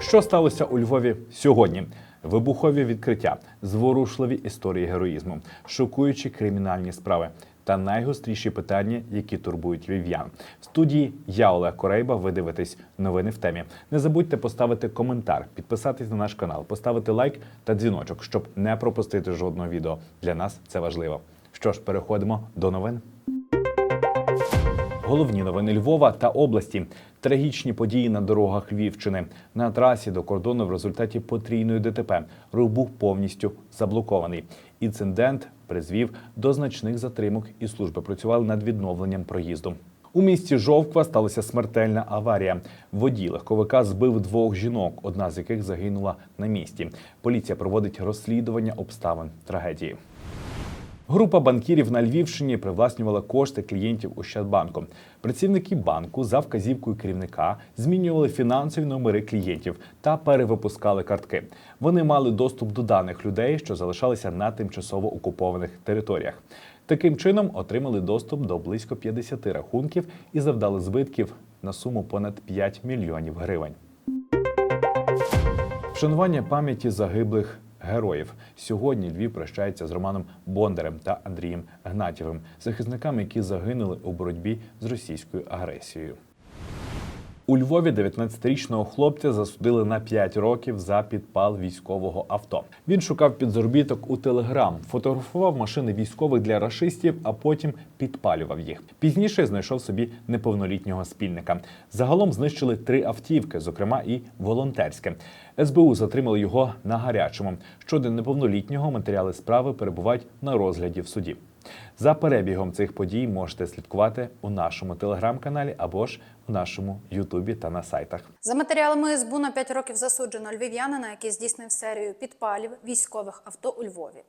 Що сталося у Львові сьогодні? Вибухові відкриття, зворушливі історії героїзму, шокуючі кримінальні справи та найгостріші питання, які турбують львів'ян. В студії я Олег Корейба. Ви дивитесь новини в темі. Не забудьте поставити коментар, підписатись на наш канал, поставити лайк та дзвіночок, щоб не пропустити жодного відео. Для нас це важливо. Що ж, переходимо до новин. Головні новини Львова та області. Трагічні події на дорогах Львівщини. На трасі до кордону в результаті потрійної ДТП рух був повністю заблокований. Інцидент призвів до значних затримок, і служби працювали над відновленням проїзду. У місті Жовква сталася смертельна аварія. Водій легковика збив двох жінок, одна з яких загинула на місці. Поліція проводить розслідування обставин трагедії. Група банкірів на Львівщині привласнювала кошти клієнтів Ощадбанку. Працівники банку за вказівкою керівника змінювали фінансові номери клієнтів та перевипускали картки. Вони мали доступ до даних людей, що залишалися на тимчасово окупованих територіях. Таким чином отримали доступ до близько 50 рахунків і завдали збитків на суму понад 5 мільйонів гривень. Вшанування пам'яті загиблих героїв. Сьогодні Львів прощається з Романом Бондарем та Андрієм Гнатєвим, захисниками, які загинули у боротьбі з російською агресією. У Львові 19-річного хлопця засудили на 5 років за підпал військового авто. Він шукав підзаробіток у Телеграм, фотографував машини військових для рашистів, а потім підпалював їх. Пізніше знайшов собі неповнолітнього спільника. Загалом знищили три автівки, зокрема і волонтерське. СБУ затримали його на гарячому. Щодо неповнолітнього матеріали справи перебувають на розгляді в суді. За перебігом цих подій можете слідкувати у нашому телеграм-каналі або ж у нашому Ютубі та на сайтах. За матеріалами СБУ на 5 років засуджено львів'янина, який здійснив серію підпалів військових авто у Львові.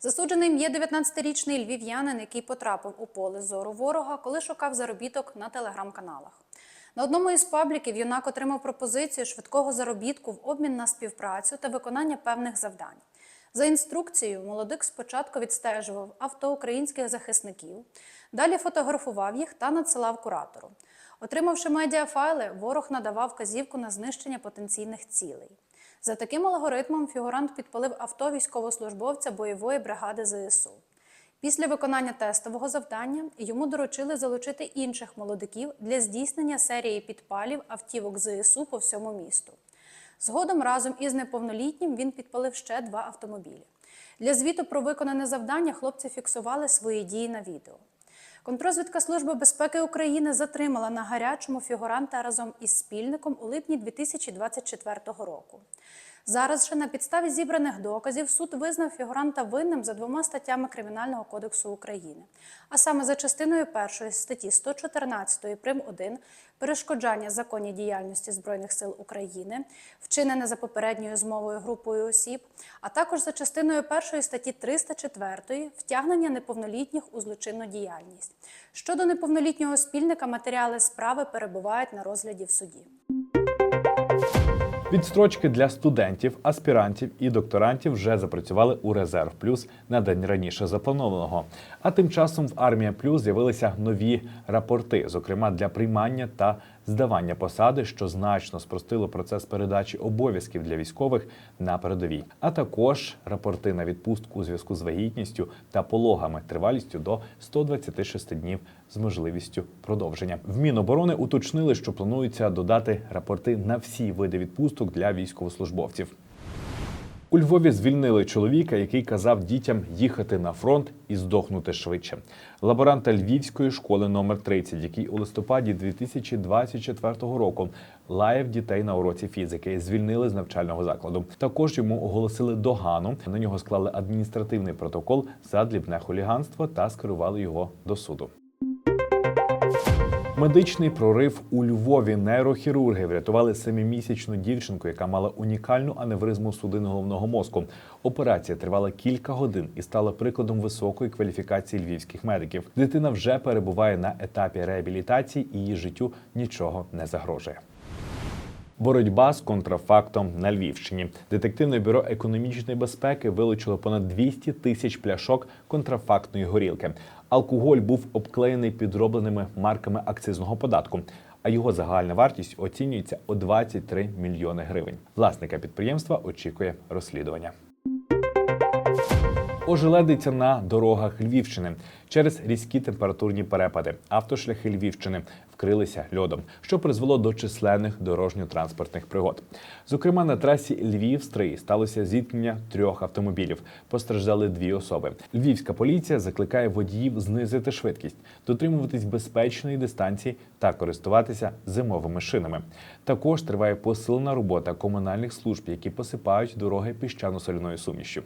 Засудженим є 19-річний львів'янин, який потрапив у поле зору ворога, коли шукав заробіток на телеграм-каналах. На одному із пабліків юнак отримав пропозицію швидкого заробітку в обмін на співпрацю та виконання певних завдань. За інструкцією, молодик спочатку відстежував авто українських захисників, далі фотографував їх та надсилав куратору. Отримавши медіафайли, ворог надавав вказівку на знищення потенційних цілей. За таким алгоритмом фігурант підпалив авто військовослужбовця бойової бригади ЗСУ. Після виконання тестового завдання йому доручили залучити інших молодиків для здійснення серії підпалів автівок ЗСУ по всьому місту. Згодом разом із неповнолітнім він підпалив ще два автомобілі. Для звіту про виконане завдання хлопці фіксували свої дії на відео. Контрозвідка Служби безпеки України затримала на гарячому фігуранта разом із спільником у липні 2024 року. Зараз же на підставі зібраних доказів суд визнав фігуранта винним за двома статтями Кримінального кодексу України, а саме за частиною першої статті 114 прим. 1 перешкоджання законній діяльності Збройних сил України, вчинене за попередньою змовою групою осіб, а також за частиною першої статті 304 втягнення неповнолітніх у злочинну діяльність. Щодо неповнолітнього спільника, матеріали справи перебувають на розгляді в суді. Відстрочки для студентів, аспірантів і докторантів вже запрацювали у резерв плюс на день раніше запланованого. А тим часом в армія плюс з'явилися нові рапорти, зокрема для приймання та здавання посади, що значно спростило процес передачі обов'язків для військових на передовій, а також рапорти на відпустку у зв'язку з вагітністю та пологами тривалістю до 126 днів з можливістю продовження. В Міноборони уточнили, що планується додати рапорти на всі види відпусток для військовослужбовців. У Львові звільнили чоловіка, який казав дітям їхати на фронт і здохнути швидше. Лаборанта Львівської школи номер 30, який у листопаді 2024 року лаяв дітей на уроці фізики, звільнили з навчального закладу. Також йому оголосили догану. На нього склали адміністративний протокол за дрібне хуліганство та скерували його до суду. Медичний прорив у Львові нейрохірурги врятували семимісячну дівчинку, яка мала унікальну аневризму судин головного мозку. Операція тривала кілька годин і стала прикладом високої кваліфікації львівських медиків. Дитина вже перебуває на етапі реабілітації і її життю нічого не загрожує. Боротьба з контрафактом на Львівщині. Детективне бюро економічної безпеки вилучило понад 200 тисяч пляшок контрафактної горілки. Алкоголь був обклеєний підробленими марками акцизного податку. а його загальна вартість оцінюється у 23 мільйони гривень. Власника підприємства очікує розслідування. Ожеледиться на дорогах Львівщини через різкі температурні перепади. Автошляхи Львівщини вкрилися льодом, що призвело до численних дорожньо-транспортних пригод. Зокрема, на трасі Львів-Стрий сталося зіткнення трьох автомобілів. Постраждали дві особи. Львівська поліція закликає водіїв знизити швидкість, дотримуватись безпечної дистанції та користуватися зимовими шинами. Також триває посилена робота комунальних служб, які посипають дороги піщано-соляною сумішю.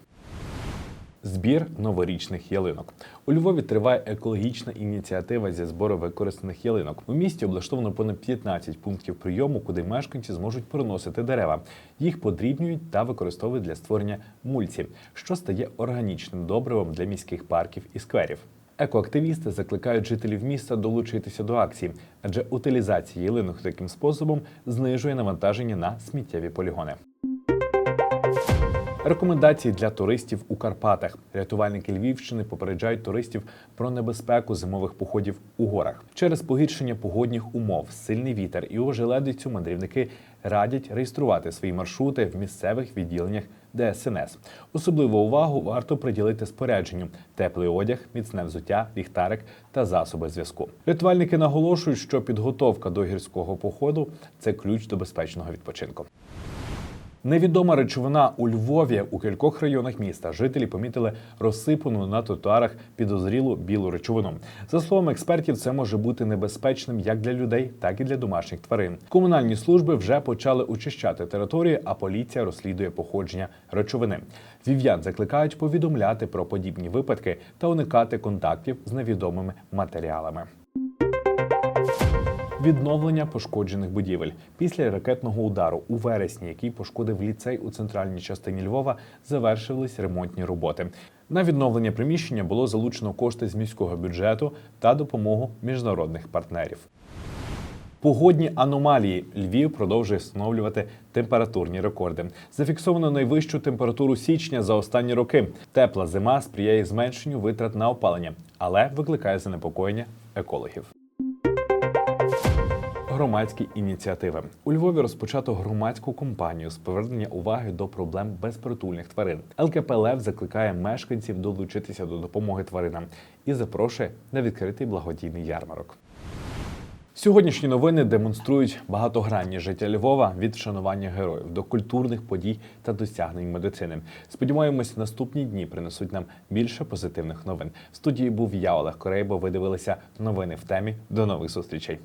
Збір новорічних ялинок у Львові триває екологічна ініціатива зі збору використаних ялинок. У місті облаштовано понад 15 пунктів прийому, куди мешканці зможуть приносити дерева. Їх подрібнюють та використовують для створення мульці, що стає органічним добривом для міських парків і скверів. Екоактивісти закликають жителів міста долучитися до акції, адже утилізація ялинок таким способом знижує навантаження на сміттєві полігони. Рекомендації для туристів у Карпатах. Рятувальники Львівщини попереджають туристів про небезпеку зимових походів у горах. Через погіршення погодних умов, сильний вітер і ожеледицю мандрівники радять реєструвати свої маршрути в місцевих відділеннях ДСНС. Особливу увагу варто приділити спорядженню: теплий одяг, міцне взуття, ліхтарик та засоби зв'язку. Рятувальники наголошують, що підготовка до гірського походу це ключ до безпечного відпочинку. Невідома речовина у Львові у кількох районах міста жителі помітили розсипану на тротуарах підозрілу білу речовину. За словами експертів, це може бути небезпечним як для людей, так і для домашніх тварин. Комунальні служби вже почали очищати територію, а поліція розслідує походження речовини. Вів'ян закликають повідомляти про подібні випадки та уникати контактів з невідомими матеріалами. Відновлення пошкоджених будівель після ракетного удару у вересні, який пошкодив ліцей у центральній частині Львова, завершились ремонтні роботи. На відновлення приміщення було залучено кошти з міського бюджету та допомогу міжнародних партнерів. Погодні аномалії Львів продовжує встановлювати температурні рекорди. Зафіксовано найвищу температуру січня за останні роки. Тепла зима сприяє зменшенню витрат на опалення, але викликає занепокоєння екологів. Громадські ініціативи у Львові розпочато громадську кампанію з повернення уваги до проблем безпритульних тварин. ЛКП «Лев» закликає мешканців долучитися до допомоги тваринам і запрошує на відкритий благодійний ярмарок. Сьогоднішні новини демонструють багатогранні життя Львова від вшанування героїв до культурних подій та досягнень медицини. Сподіваємось, наступні дні принесуть нам більше позитивних новин. В студії був я, Олег Корейбо. Ви дивилися новини в темі. До нових зустрічей.